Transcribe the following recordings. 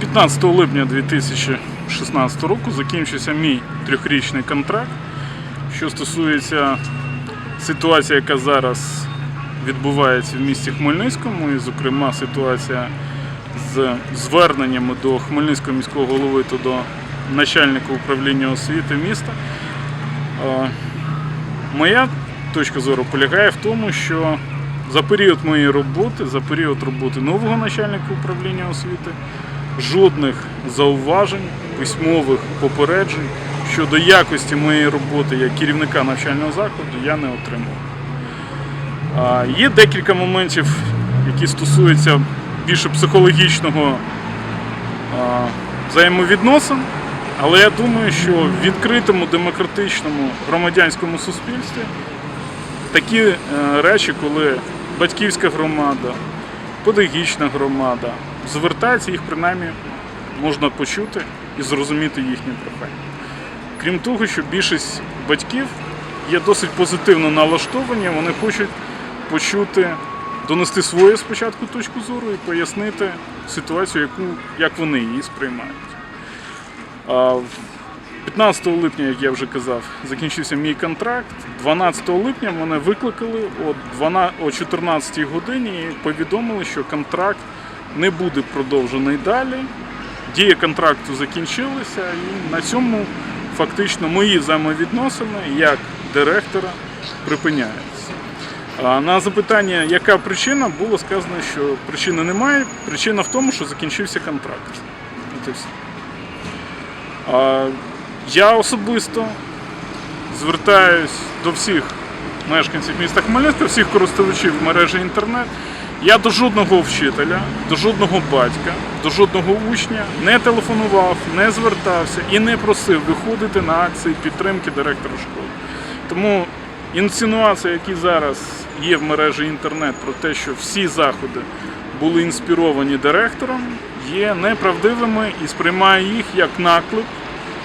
15 липня 2016 року закінчився мій трьохрічний контракт. Що стосується ситуації, яка зараз відбувається в місті Хмельницькому, і, зокрема, ситуація з зверненнями до Хмельницького міського голови та до начальника управління освіти міста. Моя точка зору полягає в тому, що за період моєї роботи, за період роботи нового начальника управління освіти, жодних зауважень, письмових попереджень щодо якості моєї роботи як керівника навчального закладу я не отримав. Є декілька моментів, які стосуються більше психологічного взаємовідносин, але я думаю, що в відкритому демократичному громадянському суспільстві такі е, речі, коли батьківська громада, педагогічна громада звертається, їх принаймні можна почути і зрозуміти їхні прохання. Крім того, що більшість батьків є досить позитивно налаштовані, вони хочуть почути, донести свою спочатку точку зору і пояснити ситуацію, яку, як вони її сприймають. 15 липня, як я вже казав, закінчився мій контракт. 12 липня мене викликали о 12 о 14 годині і повідомили, що контракт не буде продовжений далі. Дія контракту закінчилася, і на цьому фактично мої взаємовідносини як директора припиняються. А на запитання, яка причина, було сказано, що причини немає. Причина в тому, що закінчився контракт. І все. А, Я особисто звертаюсь до всіх мешканців міста Хмельницького, всіх користувачів мережі інтернет. Я до жодного вчителя, до жодного батька, до жодного учня не телефонував, не звертався і не просив виходити на акції підтримки директора школи. Тому інсинуації, які зараз є в мережі інтернет про те, що всі заходи були інспіровані директором, є неправдивими і сприймаю їх як наклик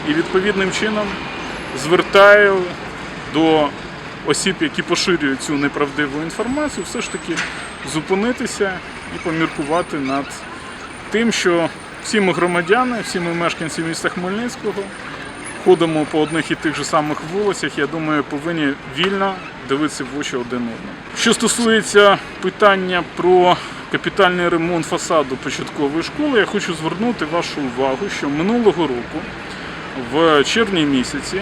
і відповідним чином звертаю до осіб, які поширюють цю неправдиву інформацію, все ж таки зупинитися і поміркувати над тим, що всі ми громадяни, всі ми мешканці міста Хмельницького ходимо по одних і тих же самих вулицях, я думаю, повинні вільно дивитися в очі один одному. Що стосується питання про капітальний ремонт фасаду початкової школи, я хочу звернути вашу увагу, що минулого року, в червні місяці,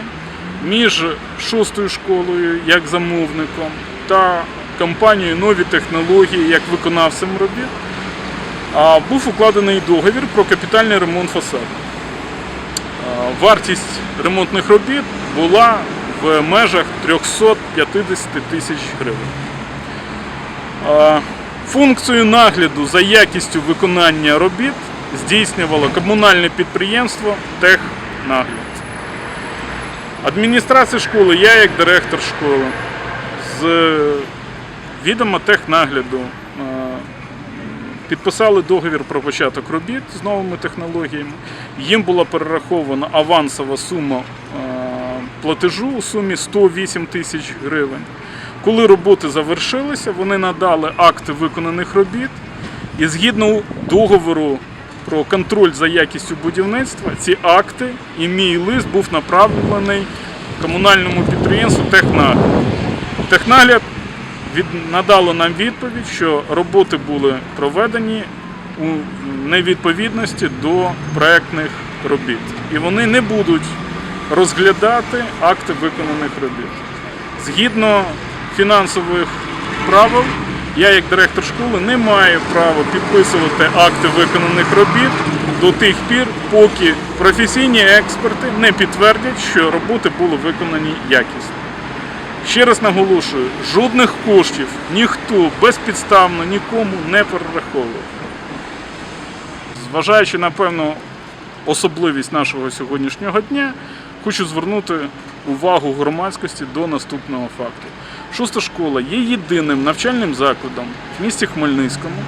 між шостою школою як замовником та компанією нові технології як виконавцем робіт був укладений договір про капітальний ремонт фасаду. Вартість ремонтних робіт була в межах 350 тисяч гривень. Функцію нагляду за якістю виконання робіт здійснювало комунальне підприємство Технагляд. Адміністрація школи, я як директор школи, з відома технагляду е, підписали договір про початок робіт з новими технологіями. Їм була перерахована авансова сума е, платежу у сумі 108 тисяч гривень. Коли роботи завершилися, вони надали акти виконаних робіт, і згідно договору про контроль за якістю будівництва, ці акти і мій лист був направлений комунальному підприємству Технагляд. Технагляд від, надало нам відповідь, що роботи були проведені у невідповідності до проектних робіт. І вони не будуть розглядати акти виконаних робіт. Згідно фінансових правил, я як директор школи не маю права підписувати акти виконаних робіт до тих пір, поки професійні експерти не підтвердять, що роботи були виконані якісно. Ще раз наголошую, жодних коштів ніхто безпідставно нікому не перераховував. Зважаючи на певну особливість нашого сьогоднішнього дня, хочу звернути увагу громадськості до наступного факту. Шоста школа є єдиним навчальним закладом в місті Хмельницькому,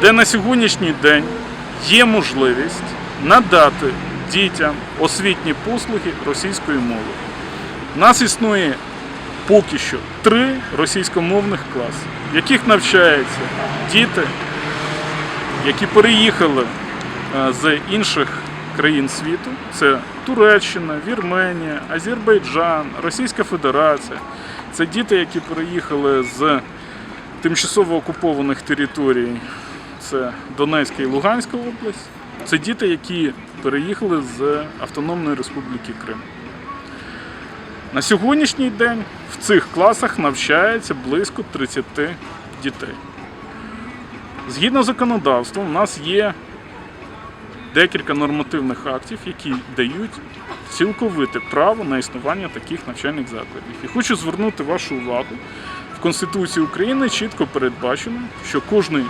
де на сьогоднішній день є можливість надати дітям освітні послуги російської мови. У нас існує поки що три російськомовних класи, в яких навчаються діти, які переїхали е, з інших країн світу. Це Туреччина, Вірменія, Азербайджан, Російська Федерація. Це діти, які переїхали з тимчасово окупованих територій. Це Донецька і Луганська область. Це діти, які переїхали з Автономної Республіки Крим. На сьогоднішній день в цих класах навчається близько 30 дітей. Згідно законодавства, у нас є декілька нормативних актів, які дають цілковите право на існування таких навчальних закладів. І хочу звернути вашу увагу. В Конституції України чітко передбачено, що кожний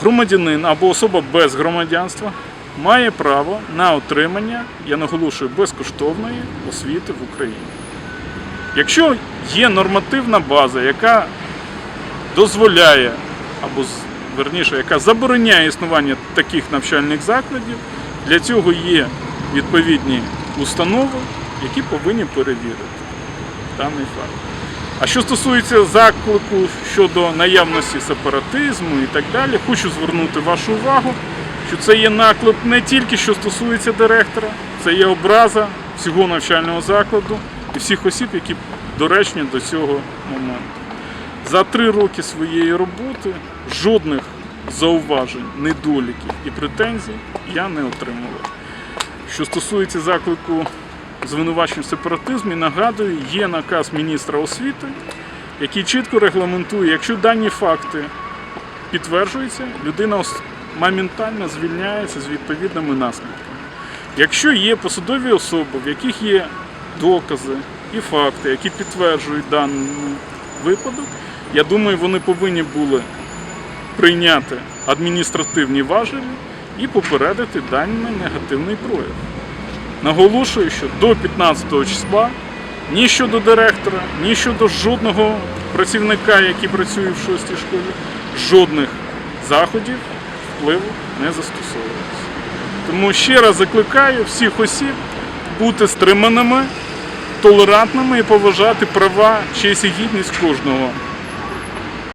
громадянин або особа без громадянства має право на отримання, я наголошую, безкоштовної освіти в Україні. Якщо є нормативна база, яка дозволяє, або з- верніше, яка забороняє існування таких навчальних закладів, для цього є відповідні установи, які повинні перевірити даний факт. А що стосується заклику щодо наявності сепаратизму і так далі, хочу звернути вашу увагу, що це є наклеп не тільки що стосується директора, це є образа всього навчального закладу і всіх осіб, які доречні до цього моменту. За три роки своєї роботи жодних зауважень, недоліків і претензій я не отримував. Що стосується заклику звинувачень в сепаратизмі, нагадую, є наказ міністра освіти, який чітко регламентує, якщо дані факти підтверджуються, людина моментально звільняється з відповідними наслідками. Якщо є посадові особи, в яких є докази і факти, які підтверджують даний випадок, я думаю, вони повинні були прийняти адміністративні важелі і попередити даний негативний прояв. Наголошую, що до 15 числа ні щодо директора, ні щодо жодного працівника, який працює в шостій школі, жодних заходів впливу не застосовується. Тому ще раз закликаю всіх осіб бути стриманими, толерантними і поважати права, честь і гідність кожного